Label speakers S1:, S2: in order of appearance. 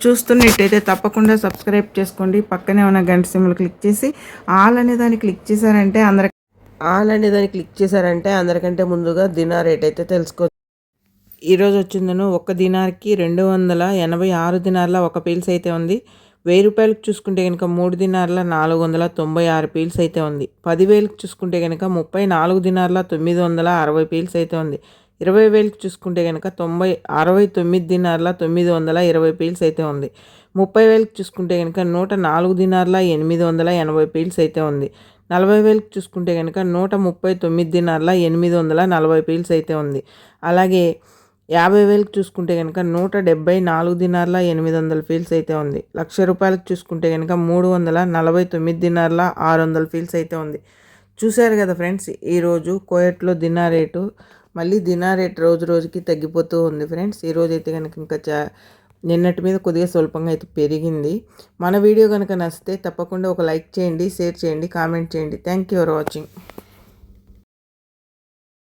S1: చూస్తున్నట్టయితే తప్పకుండా సబ్స్క్రైబ్ చేసుకోండి. పక్కనే ఉన్న గంట సింబల్ క్లిక్ చేసి ఆల్ అనే దాన్ని క్లిక్ చేశారంటే అందరి
S2: ఆల్ అనే దాన్ని క్లిక్ చేశారంటే అందరికంటే ముందుగా దినా రేట్ అయితే తెలుసుకో
S1: ఈరోజు వచ్చిందను. ఒక దినార్కి రెండు వందల ఎనభై ఆరు దినార్ల ఒక పీల్స్ అయితే ఉంది. వెయ్యి రూపాయలకు చూసుకుంటే కనుక మూడు దినార్ల నాలుగు వందల తొంభై ఆరు పీల్స్ అయితే ఉంది. పదివేలకు చూసుకుంటే కనుక ముప్పై నాలుగు దినార్ల తొమ్మిది వందల అరవై పీల్స్ అయితే ఉంది. ఇరవై వేలకు చూసుకుంటే కనుక తొంభై అరవై తొమ్మిది దినార్ల తొమ్మిది వందల ఇరవై పీల్స్ అయితే ఉంది. ముప్పై వేలకు చూసుకుంటే కనుక నూట నాలుగు దినార్ల ఎనిమిది వందల ఎనభై పీల్స్ అయితే ఉంది. నలభై వేలకు చూసుకుంటే కనుక నూట ముప్పై తొమ్మిది దినార్ల ఎనిమిది వందల నలభై పీల్స్ అయితే ఉంది. అలాగే యాభై వేలకు చూసుకుంటే కనుక నూట డెబ్బై నాలుగు దినార్ల ఎనిమిది వందల ఫీల్స్ అయితే ఉంది. లక్ష రూపాయలకు చూసుకుంటే కనుక మూడు వందల నలభై తొమ్మిది దినార్ల ఆరు వందల ఫీల్స్ అయితే ఉంది. చూశారు కదా ఫ్రెండ్స్ ఈరోజు కోయట్లో దినా రేటు మళ్ళీ దినా రేట్ రోజు రోజుకి తగ్గిపోతూ ఉంది ఫ్రెండ్స్. ఈరోజు అయితే కనుక ఇంకా చా నిన్నటి మీద కొద్దిగా స్వల్పంగా అయితే పెరిగింది. మన వీడియో కనుక నచ్చితే తప్పకుండా ఒక లైక్ చేయండి షేర్ చేయండి కామెంట్ చేయండి. Thank you for watching.